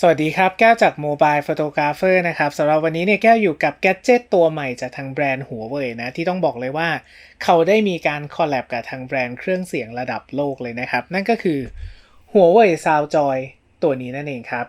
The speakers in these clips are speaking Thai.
สวัสดีครับ แก้วจาก Mobile Photographer นะครับสำหรับวันนี้เนี่ยแก้วอยู่กับแกจเจิตตัวใหม่จากทางแบรนด์หัวเว่ยนะ ที่ต้องบอกเลยว่า เขาได้มีการคอลแลบกับทางแบรนด์เครื่องเสียงระดับโลกเลยนะครับ นั่นก็คือหัวเว่ยซาวจอยตัวนี้นั่นเองครับ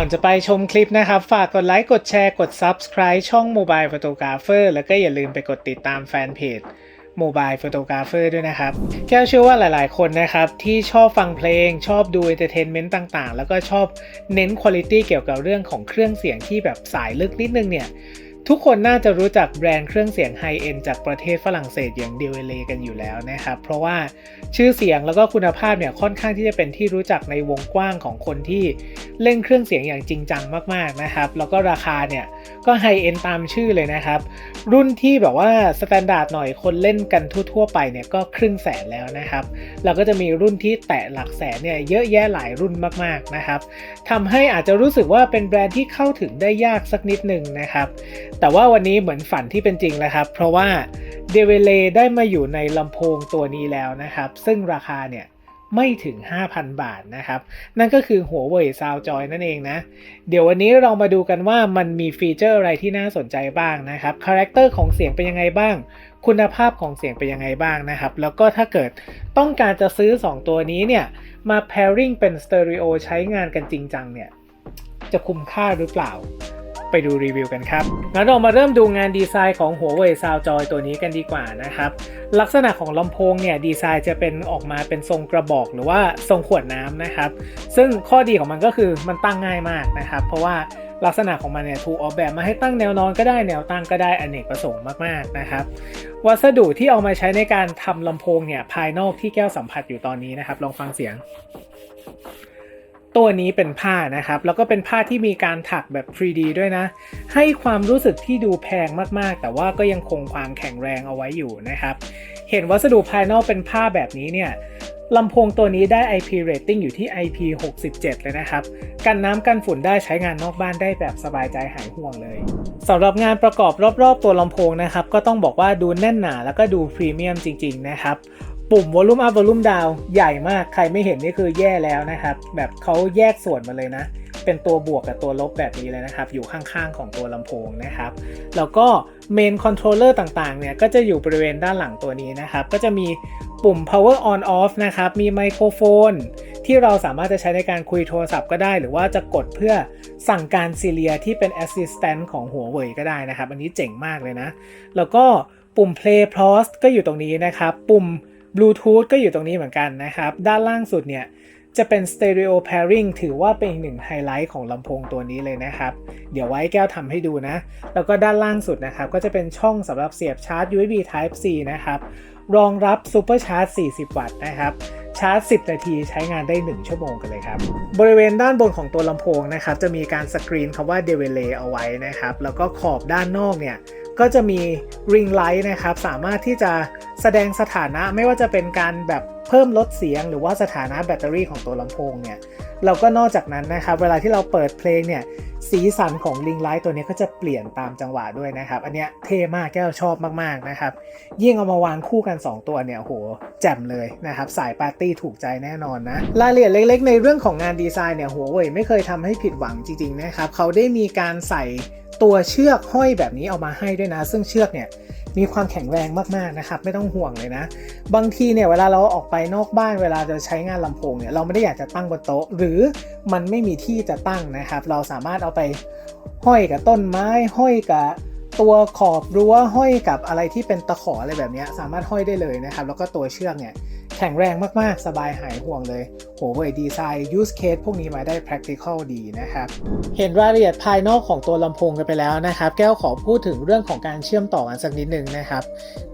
ก่อนจะไปชมคลิปนะครับ ฝากกดไลค์กดแชร์กด Subscribe ช่อง Mobile Photographer แล้วก็อย่าลืมไปกดติดตามแฟนเพจ Mobile Photographer ด้วยนะครับ แก้วเชื่อว่าหลาย ๆ คนนะครับ ที่ชอบฟังเพลง ชอบดูเอนเตอร์เทนเมนต์ต่าง ๆ แล้วก็ชอบเน้นคุณภาพเกี่ยวกับเรื่องของเครื่องเสียงที่แบบสายลึกนิดนึงเนี่ย ทุกคนน่าจะรู้จักแบรนด์เครื่องเสียงไฮเอ็นจากประเทศฝรั่งเศสอย่างเดวเลกันอยู่แล้วนะครับ เพราะว่าชื่อเสียงแล้วก็คุณภาพเนี่ยค่อนข้างที่จะเป็นที่รู้จักในวงกว้างของคนที่เล่นเครื่องเสียงอย่างจริงจังมากๆนะครับ แล้วก็ราคาเนี่ยก็ไฮเอ็นตามชื่อเลยนะครับ รุ่นที่แบบว่าสแตนดาร์ดหน่อยคนเล่นกันทั่ว ๆ ไปเนี่ยก็ครึ่งแสนแล้วนะครับ เราก็จะมีรุ่นที่แตะหลักแสนเนี่ยเยอะแยะหลายรุ่นมากๆนะครับทำให้อาจจะรู้สึกว่าเป็นแบรนด์ที่เข้าถึงได้ยากสักนิดหนึ่งนะครับ แต่ว่าวันนี้เหมือนฝันที่เป็นจริงแล้วครับ เพราะว่าเดเวเลได้มาอยู่ในลำโพงตัวนี้แล้วนะครับ ซึ่งราคาเนี่ย ไม่ถึง 5,000 บาทนะครับ นั่นก็คือหัวเว่ยซาวจอยนั่นเองนะ เดี๋ยววันนี้เรามาดูกันว่ามันมีฟีเจอร์อะไรที่น่าสนใจบ้างนะครับคาแรคเตอร์ของเสียงเป็นยังไงบ้าง คุณภาพของเสียงเป็นยังไงบ้างนะครับ แล้วก็ถ้าเกิดต้องการจะซื้อ 2 ตัวนี้เนี่ย มา pairing เป็นสเตอริโอใช้งานกันจริงจังเนี่ย จะคุ้มค่าหรือเปล่า ไปดูรีวิวกันครับงั้นเรามาเริ่มดูงานดีไซน์ของหัวเว่ยซาวจอยตัวนี้กันดีกว่านะครับ ลักษณะของลำโพงเนี่ยดีไซน์จะเป็นออกมาเป็นทรงกระบอกหรือว่าทรงขวดน้ำนะครับ ซึ่งข้อดีของมันก็คือมันตั้งง่ายมากนะครับ เพราะว่าลักษณะของมันเนี่ยถูกออกแบบมาให้ตั้งแนวนอนก็ได้แนวตั้งก็ได้อเนกประสงค์มากๆนะครับ วัสดุที่เอามาใช้ในการทำลำโพงเนี่ยภายนอกที่แก้วสัมผัสอยู่ตอนนี้นะครับ ลองฟังเสียง ตัวนี้เป็นผ้านะครับ แล้วก็เป็นผ้าที่มีการถักแบบ 3D ด้วยนะ ให้ความรู้สึกที่ดูแพงมากๆ แต่ว่าก็ยังคงความแข็งแรงเอาไว้อยู่นะครับ เห็นวัสดุภายนอกเป็นผ้าแบบนี้เนี่ยลำโพงตัวนี้ได้ IP rating อยู่ที่ IP 67 เลยนะครับ กันน้ำกันฝุ่นได้ใช้งานนอกบ้านได้แบบสบายใจหายห่วงเลยสำหรับงานประกอบรอบๆตัวลำโพงนะครับ ก็ต้องบอกว่าดูแน่นหนาแล้วก็ดูพรีเมียมจริง ๆ นะครับ ปุ่ม volume up volume down ใหญ่มากใครไม่เห็นนี่คือแย่แล้วนะครับ แบบเขาแยกส่วนมาเลยนะ เป็นตัวบวกกับตัวลบแบบนี้เลยนะครับ อยู่ข้างๆของตัวลำโพงนะครับ แล้วก็เมนคอนโทรลเลอร์ต่างๆ เนี่ย ก็จะอยู่บริเวณด้านหลังตัวนี้นะครับ ก็จะมีปุ่ม power on off นะครับ มีไมโครโฟนที่เราสามารถจะใช้ในการคุยโทรศัพท์ก็ได้ หรือว่าจะกดเพื่อสั่งการซีเรียที่เป็น assistant ของหัวเว่ยก็ได้นะครับ อันนี้เจ๋งมากเลยนะ แล้วก็ปุ่ม play pause ก็อยู่ตรงนี้นะครับ ปุ่ม Bluetooth ก็อยู่ตรงนี้เหมือนกันนะครับ ด้านล่างสุดเนี่ยจะเป็น Stereo Pairing ถือว่าเป็นอีกหนึ่งไฮไลท์ของลำโพงตัวนี้เลยนะครับ เดี๋ยวไว้แก้วทำให้ดูนะ แล้วก็ด้านล่างสุดนะครับ ก็จะเป็นช่องสำหรับเสียบชาร์จ USB Type C นะครับ รองรับ Super Charge 40 วัตต์นะครับ ชาร์จ 10 นาทีใช้งานได้ 1 ชั่วโมงกันเลยครับ บริเวณด้านบนของตัวลำโพงนะครับ จะมีการสกรีนคำว่า d e v e l a y เอาไว้นะครับ แล้วก็ขอบด้านนอกเนี่ย ก็จะมี ring light นะครับ สามารถที่จะแสดงสถานะไม่ว่าจะเป็นการแบบเพิ่มลดเสียง หรือว่าสถานะแบตเตอรี่ของตัวลำโพงเนี่ยเราก็นอกจากนั้นนะครับ เวลาที่เราเปิดเพลงเนี่ย สีสันของ ring light ตัวนี้ก็จะเปลี่ยนตามจังหวะด้วยนะครับ อันเนี้ยเท่มากแก้วชอบมากๆนะครับ ยิ่งเอามาวางคู่กัน 2 ตัวเนี่ยโหแจ่มเลยนะครับ สายปาร์ตี้ถูกใจแน่นอนนะ รายละเอียดเล็ก ๆ ในเรื่องของงานดีไซน์เนี่ยหัวเว่ยไม่เคยทำให้ผิดหวังจริงๆนะครับเขาได้มีการใส่ตัวเชือกห้อยแบบนี้เอามาให้ด้วยนะ ซึ่งเชือกเนี่ยมีความแข็งแรงมากๆนะครับ ไม่ต้องห่วงเลยนะ บางทีเนี่ยเวลาเราออกไปนอกบ้านเวลาจะใช้งานลำโพงเนี่ยเราไม่ได้อยากจะตั้งบนโต๊ะ หรือมันไม่มีที่จะตั้งนะครับ เราสามารถเอาไปห้อยกับต้นไม้ห้อยกับตัวขอบรั้วห้อยกับอะไรที่เป็นตะขออะไรแบบนี้สามารถห้อยได้เลยนะครับ แล้วก็ตัวเชือกเนี่ย แข็งแรงมากๆ สบายหายห่วงเลย โหเว่ยดีไซน์ use case พวกนี้มาได้ practical ดีนะครับ เห็นรายละเอียดภายนอกของตัวลำโพงกันไปแล้วนะครับ แก้วขอพูดถึงเรื่องของการเชื่อมต่อกันสักนิดหนึ่งนะครับ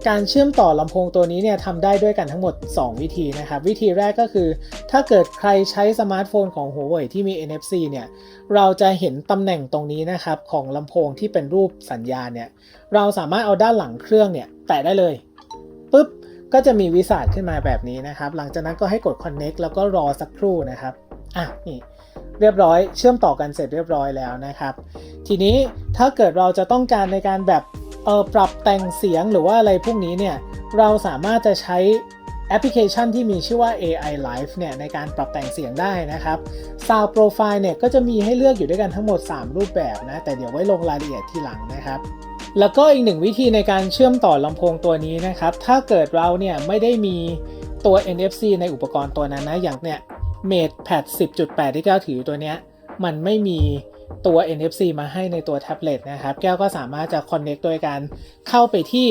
การเชื่อมต่อลำโพงตัวนี้เนี่ยทำได้ด้วยกันทั้งหมด 2 วิธีนะครับ วิธีแรกก็คือ ถ้าเกิดใครใช้สมาร์ทโฟนของ Huawei ที่มี NFC เนี่ยเราจะเห็นตำแหน่งตรงนี้นะครับของลำโพงที่เป็นรูปสัญญาณเนี่ยเราสามารถเอาด้านหลังเครื่องเนี่ยแตะได้เลย ก็จะมีวิสัทขึ้นมาแบบนี้นะครับ หลังจากนั้นก็ให้กด connect แล้วก็รอสักครู่นะครับ อะนี่เรียบร้อยเชื่อมต่อกันเสร็จเรียบร้อยแล้วนะครับ ทีนี้ถ้าเกิดเราจะต้องการในการแบบเออปรับแต่งเสียงหรือว่าอะไรพวกนี้เนี่ยเราสามารถจะใช้แอปพลิเคชันที่มีชื่อว่า AI Live เนี่ยในการปรับแต่งเสียงได้นะครับ Sound Profile เนี่ยก็จะมีให้เลือกอยู่ด้วยกันทั้งหมด 3 รูปแบบนะ แต่เดี๋ยวไว้ลงรายละเอียดทีหลังนะครับ แล้วก็อีกหนึ่งวิธีในการเชื่อมต่อลำโพงตัวนี้นะครับ ถ้าเกิดเราเนี่ยไม่ได้มีตัว NFC ในอุปกรณ์ตัวนั้นนะอย่างเนี่ย Mate Pad 10.8 ที่แก้วถืออยู่ตัวเนี้ยมันไม่มีตัว NFC มาให้ในตัวแท็บเล็ตนะครับ แก้วก็สามารถจะ Connect โดยการเข้าไปที่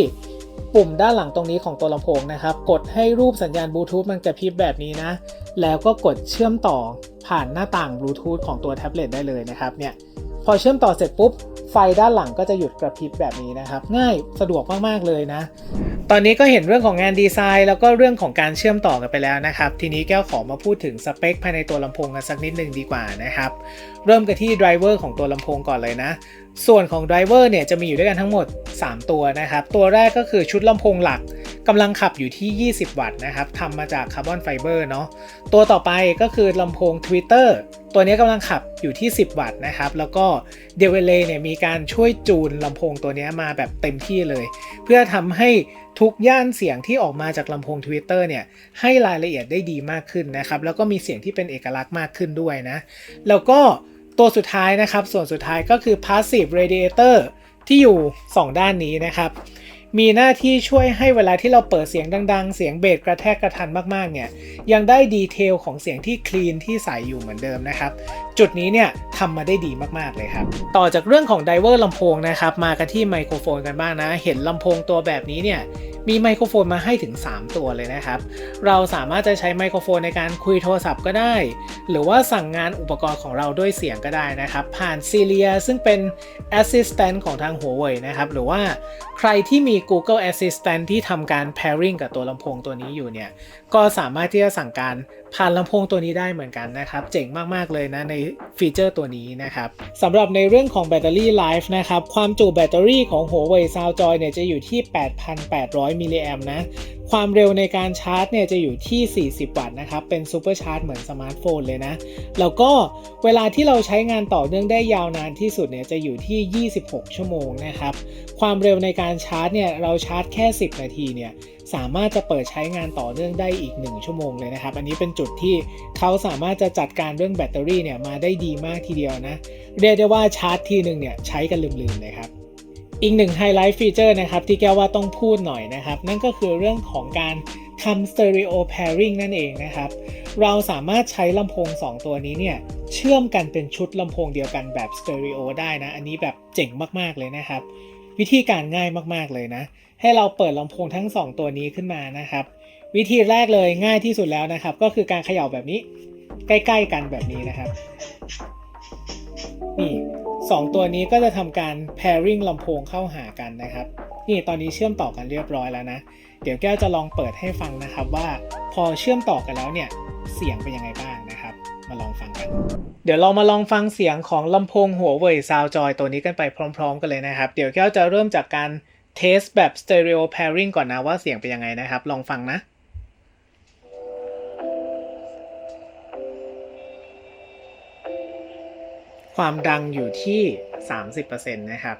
ปุ่มด้านหลังตรงนี้ของตัวลำโพงนะครับ กดให้รูปสัญญาณบลูทูธมันกระพริบแบบนี้นะ แล้วก็กดเชื่อมต่อผ่านหน้าต่างบลูทูธของตัวแท็บเล็ตได้เลยนะครับเนี่ยพอเชื่อมต่อเสร็จปุ๊บ ไฟด้านหลังก็จะหยุดกระพริบแบบนี้นะครับ ง่ายสะดวกมาก ๆ เลยนะ ตอนนี้ก็เห็นเรื่องของงานดีไซน์ แล้วก็เรื่องของการเชื่อมต่อกันไปแล้วนะครับ ทีนี้แก้วขอมาพูดถึงสเปคภายในตัวลำโพงกันสักนิดหนึ่งดีกว่านะครับ เริ่มกันที่ไดรเวอร์ของตัวลำโพงก่อนเลยนะ ส่วนของไดรเวอร์เนี่ยจะมีอยู่ด้วยกันทั้งหมด 3 ตัวนะครับ ตัวแรกก็คือชุดลำโพงหลักกำลังขับอยู่ที่ 20 วัตต์นะครับทำมาจากคาร์บอนไฟเบอร์เนาะตัวต่อไปก็คือลำโพง Twitter ตัวนี้กำลังขับอยู่ที่ 10 วัตต์นะครับ แล้วก็เดเวเลเนี่ยมีการช่วยจูนลำโพงตัวนี้มาแบบเต็มที่เลย เพื่อทำให้ทุกย่านเสียงที่ออกมาจากลำโพง Twitter เนี่ยให้รายละเอียดได้ดีมากขึ้นนะครับ แล้วก็มีเสียงที่เป็นเอกลักษณ์มากขึ้นด้วยนะ แล้วก็ตัวสุดท้ายนะครับ ส่วนสุดท้ายก็คือ Passive Radiator ที่อยู่ 2 ด้านนี้นะครับ มีหน้าที่ช่วยให้เวลาที่เราเปิดเสียงดัง ๆ เสียงเบสกระแทกกระทันมากๆเนี่ยยังได้ดีเทลของเสียงที่คลีนที่ใสอยู่เหมือนเดิมนะครับ จุดนี้เนี่ยทำมาได้ดีมากๆเลยครับ ต่อจากเรื่องของไดเวอร์ลำโพงนะครับ มากันที่ไมโครโฟนกันบ้างนะ เห็นลำโพงตัวแบบนี้เนี่ยมีไมโครโฟนมาให้ถึง 3 ตัวเลยนะครับ เราสามารถจะใช้ไมโครโฟนในการคุยโทรศัพท์ก็ได้ หรือว่าสั่งงานอุปกรณ์ของเราด้วยเสียงก็ได้นะครับ ผ่าน c e l i a ซึ่งเป็น Assistant ของทาง Huawei นะครับ หรือว่าใครที่มี Google Assistant ที่ทำการ pairing กับตัวลำโพงตัวนี้อยู่เนี่ย ก็สามารถที่จะสั่งการผ่านลำโพงตัวนี้ได้เหมือนกันนะครับ เจ๋งมากๆเลยนะในฟีเจอร์ตัวนี้นะครับสำหรับในเรื่องของแบตเตอรี่ไลฟ์นะครับ ความจุแบตเตอรี่ของ Huawei SoundJoy เนี่ยจะอยู่ที่ 8,800 มิลลิแอมนะความเร็วในการชาร์จเนี่ยจะอยู่ที่ 40 วัตต์นะครับ เป็นซูเปอร์ชาร์จเหมือนสมาร์ทโฟนเลยนะ แล้วก็เวลาที่เราใช้งานต่อเนื่องได้ยาวนานที่สุดเนี่ยจะอยู่ที่ 26 ชั่วโมงนะครับ ความเร็วในการชาร์จเนี่ยเราชาร์จแค่ 10 นาทีเนี่ยสามารถจะเปิดใช้งานต่อเนื่องได้อีก 1 ชั่วโมงเลยนะครับ อันนี้เป็นจุดที่เขาสามารถจะจัดการเรื่องแบตเตอรี่เนี่ยมาได้ดีมากทีเดียวนะ เรียกได้ว่าชาร์จทีหนึ่งเนี่ยใช้กันลืมๆเลยครับ อีกหนึ่งไฮไลท์ฟีเจอร์นะครับที่แก้วว่าต้องพูดหน่อยนะครับ นั่นก็คือเรื่องของการทำ stereo pairing นั่นเองนะครับ เราสามารถใช้ลำโพง 2 ตัวนี้เนี่ยเชื่อมกันเป็นชุดลำโพงเดียวกันแบบ stereo ได้นะ อันนี้แบบเจ๋งมากๆเลยนะครับ วิธีการง่ายมากๆเลยนะ ให้เราเปิดลำโพงทั้ง 2 ตัวนี้ขึ้นมานะครับ วิธีแรกเลยง่ายที่สุดแล้วนะครับ ก็คือการเขย่าแบบนี้ ใกล้ ๆ กันแบบนี้นะครับนี่ สองตัวนี้ก็จะทำการ pairing ลำโพงเข้าหากันนะครับ นี่ตอนนี้เชื่อมต่อกันเรียบร้อยแล้วนะ เดี๋ยวแก้วจะลองเปิดให้ฟังนะครับว่าพอเชื่อมต่อกันแล้วเนี่ยเสียงเป็นยังไงบ้างนะครับ มาลองฟังกัน เดี๋ยวเรามาลองฟังเสียงของลำโพงหัวเว่ย SoundJoy ตัวนี้กันไปพร้อม ๆ กันเลยนะครับ เดี๋ยวแก้วจะเริ่มจากการเทสแบบ stereo pairing ก่อนนะว่าเสียงเป็นยังไงนะครับ ลองฟังนะ ความดังอยู่ที่ 30%นะครับ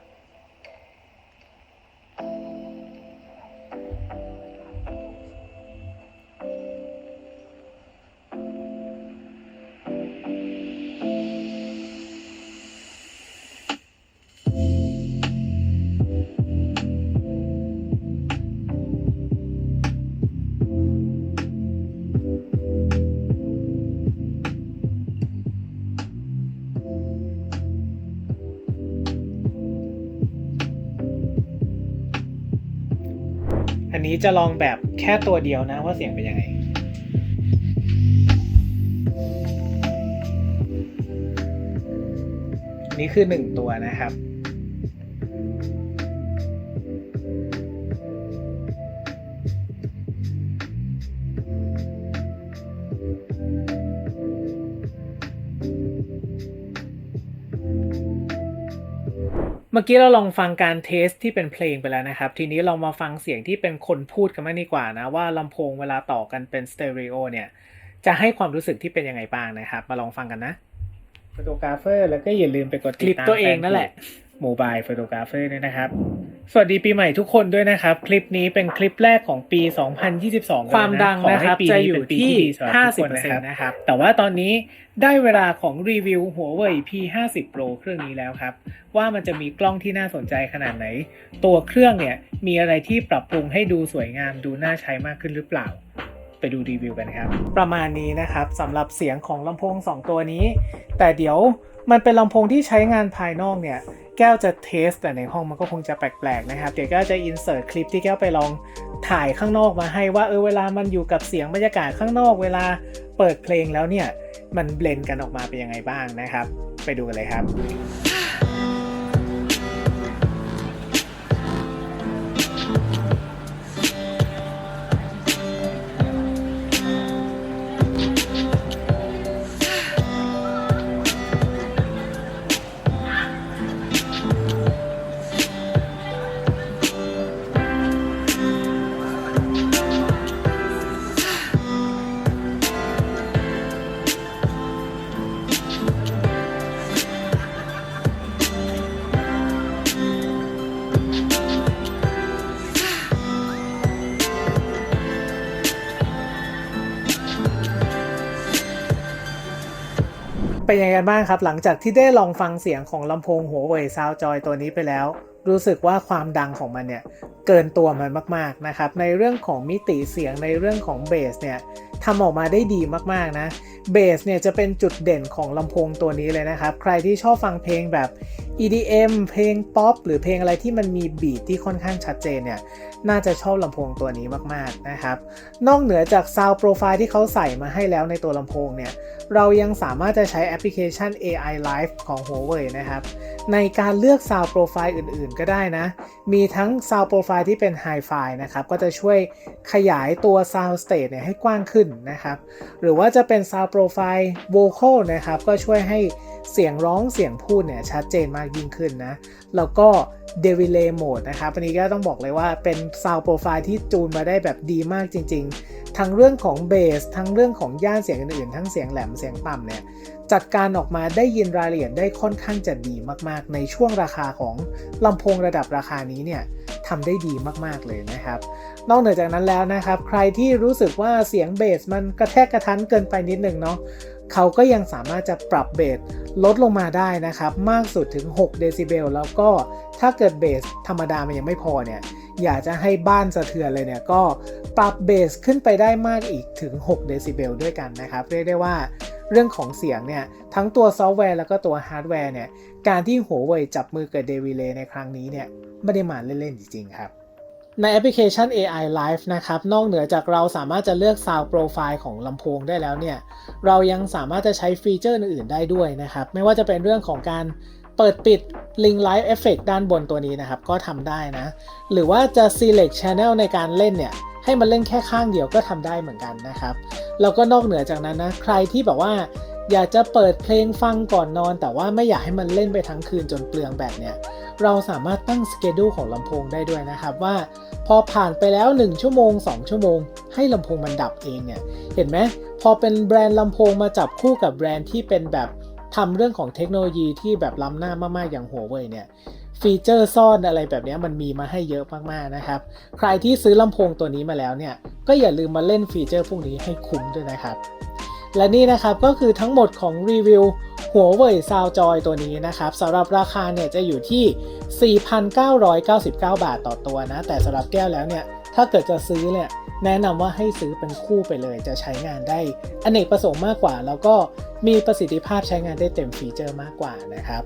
ี้จะลองแบบแค่ตัวเดียวนะว่าเสียงเป็นยังไงนี่คือหนึ่งตัวนะครับ เมื่อกี้เราลองฟังการเทสที่เป็นเพลงไปแล้วนะครับ ทีนี้เรามาฟังเสียงที่เป็นคนพูดกันมากดีกว่านะว่าลำโพงเวลาต่อกันเป็นสเตอริโอเนี่ยจะให้ความรู้สึกที่เป็นยังไงบ้างนะครับ มาลองฟังกันนะโฟโตกราฟเฟอร์แล้วก็อย่าลืมไปกดติดตามตัวเองนั่นแหละโมบายโฟโตกราฟเฟอร์ด้วยนะครับ สวัสดีปีใหม่ทุกคนด้วยนะครับ คลิปนี้เป็นคลิปแรกของปี 2022 ความดังนะครับจะอยู่ที่ 50%นะครับ แต่ว่าตอนนี้ได้เวลาของรีวิวหัวเว่ย P50 Pro เครื่องนี้แล้วครับ ว่ามันจะมีกล้องที่น่าสนใจขนาดไหน ตัวเครื่องเนี่ยมีอะไรที่ปรับปรุงให้ดูสวยงามดูน่าใช้มากขึ้นหรือเปล่าไปดูรีวิวกันครับ ประมาณนี้นะครับสำหรับเสียงของลำโพง 2 ตัวนี้ แต่เดี๋ยว มันเป็นลำโพงที่ใช้งานภายนอกเนี่ย แก้วจะเทสแต่ในห้องมันก็คงจะแปลกๆนะครับ เดี๋ยวแก้วจะอินเสิร์ตคลิปที่แก้วไปลองถ่ายข้างนอกมาให้ว่าเออเวลามันอยู่กับเสียงบรรยากาศข้างนอก เวลาเปิดเพลงแล้วเนี่ย มันเบลนกันออกมาเป็นยังไงบ้างนะครับ ไปดูกันเลยครับ เป็นยังไงกันบ้างครับ หลังจากที่ได้ลองฟังเสียงของลำโพงหัวเว่ยซาวจอยตัวนี้ไปแล้ว รู้สึกว่าความดังของมันเนี่ย เกินตัวมันมากๆนะครับ ในเรื่องของมิติเสียงในเรื่องของเบสเนี่ยทำออกมาได้ดีมากๆนะเบสเนี่ยจะเป็นจุดเด่นของลำโพงตัวนี้เลยนะครับ ใครที่ชอบฟังเพลงแบบ EDM เพลงป๊อปหรือเพลงอะไรที่มันมีบีทที่ค่อนข้างชัดเจนเนี่ย น่าจะชอบลำโพงตัวนี้มากๆนะครับ นอกเหนือจาก Sound Profile ที่เขาใส่มาให้แล้วในตัวลำโพงเนี่ย เรายังสามารถจะใช้แอปพลิเคชัน AI Live ของ Huawei นะครับ ในการเลือก Sound Profile อื่นๆ ก็ได้นะ มีทั้ง Sound Profile ที่เป็น Hi-Fi นะครับ ก็จะช่วยขยายตัว Sound State เนี่ยให้กว้างขึ้นนะครับ หรือว่าจะเป็น Sound Profile Vocal นะครับ ก็ช่วยให้ เสียงร้องเสียงพูดเนี่ยชัดเจนมากยิ่งขึ้นนะ แล้วก็ d e v i l a y Mode นะครับ อันนี้ก็ต้องบอกเลยว่าเป็น Sound Profile ที่จูนมาได้แบบดีมากจริง ๆ ทั้งเรื่องของเบส ทั้งเรื่องของย่านเสียงอื่นๆ ทั้งเสียงแหลมเสียงต่ำเนี่ย จัดการออกมาได้ยินรายละเอียดได้ค่อนข้างจะดีมากๆ ในช่วงราคาของลำโพงระดับราคานี้เนี่ยทำได้ดีมากๆเลยนะครับ นอกเหนือจากนั้นแล้วนะครับ ใครที่รู้สึกว่าเสียงเบสมันกระแทกกระทันเกินไปนิดนึงเนาะเขาก็ยังสามารถจะปรับเบส ลดลงมาได้นะครับ มากสุดถึง 6 เดซิเบลแล้วก็ถ้าเกิดเบสธรรมดามันยังไม่พอเนี่ย อยากจะให้บ้านสะเทือนเลยเนี่ย ก็ปรับเบสขึ้นไปได้มากอีกถึง 6 เดซิเบลด้วยกันนะครับ เรียกได้ว่าเรื่องของเสียงเนี่ย ทั้งตัวซอฟต์แวร์แล้วก็ตัวฮาร์ดแวร์เนี่ย การที่หัวเว่ยจับมือกับเดวิเลในครั้งนี้เนี่ย ไม่ได้มาเล่นๆจริงๆครับ ในแอปพลิเคชัน AI Live นะครับ นอกเหนือจากเราสามารถจะเลือก Sound Profile ของลำโพงได้แล้วเนี่ย เรายังสามารถจะใช้ฟีเจอร์อื่นๆได้ด้วยนะครับ ไม่ว่าจะเป็นเรื่องของการเปิดปิด Link Live Effect ด้านบนตัวนี้นะครับ ก็ทำได้นะ หรือว่าจะ select channel ในการเล่นเนี่ย ให้มันเล่นแค่ข้างเดียวก็ทำได้เหมือนกันนะครับ แล้วก็นอกเหนือจากนั้นนะ ใครที่แบบว่าอยากจะเปิดเพลงฟังก่อนนอน แต่ว่าไม่อยากให้มันเล่นไปทั้งคืนจนเปลืองแบตเนี่ย เราสามารถตั้งสเกดูของลำโพงได้ด้วยนะครับว่า พอผ่านไปแล้ว 1 ชั่วโมง 2 ชั่วโมง ให้ลำโพงมันดับเองเนี่ย เห็นไหมพอเป็นแบรนด์ลำโพงมาจับคู่กับแบรนด์ที่เป็นแบบทำเรื่องของเทคโนโลยีที่แบบล้ำหน้ามากๆอย่างหัวเว่ยเนี่ยฟีเจอร์ซ่อนอะไรแบบนี้มันมีมาให้เยอะมากๆนะครับ ใครที่ซื้อลำโพงตัวนี้มาแล้วเนี่ย ก็อย่าลืมมาเล่นฟีเจอร์พวกนี้ให้คุ้มด้วยนะครับ และนี่นะครับก็คือทั้งหมดของรีวิวหัวเว่ยซาวจอยตัวนี้นะครับสำหรับราคาเนี่ยจะอยู่ที่ 4,999 บาทต่อตัวนะ แต่สำหรับแก้วแล้วเนี่ย ถ้าเกิดจะซื้อเนี่ยแนะนำว่าให้ซื้อเป็นคู่ไปเลยจะใช้งานได้อเนกประสงค์มากกว่า แล้วก็มีประสิทธิภาพใช้งานได้เต็มฟีเจอร์มากกว่านะครับ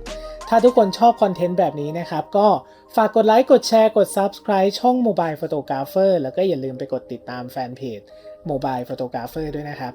ถ้าทุกคนชอบคอนเทนต์แบบนี้นะครับ ก็ฝากกดไลค์กดแชร์กด Subscribe ช่อง Mobile Photographer แล้วก็อย่าลืมไปกดติดตามแฟนเพจ Mobile Photographer ด้วยนะครับ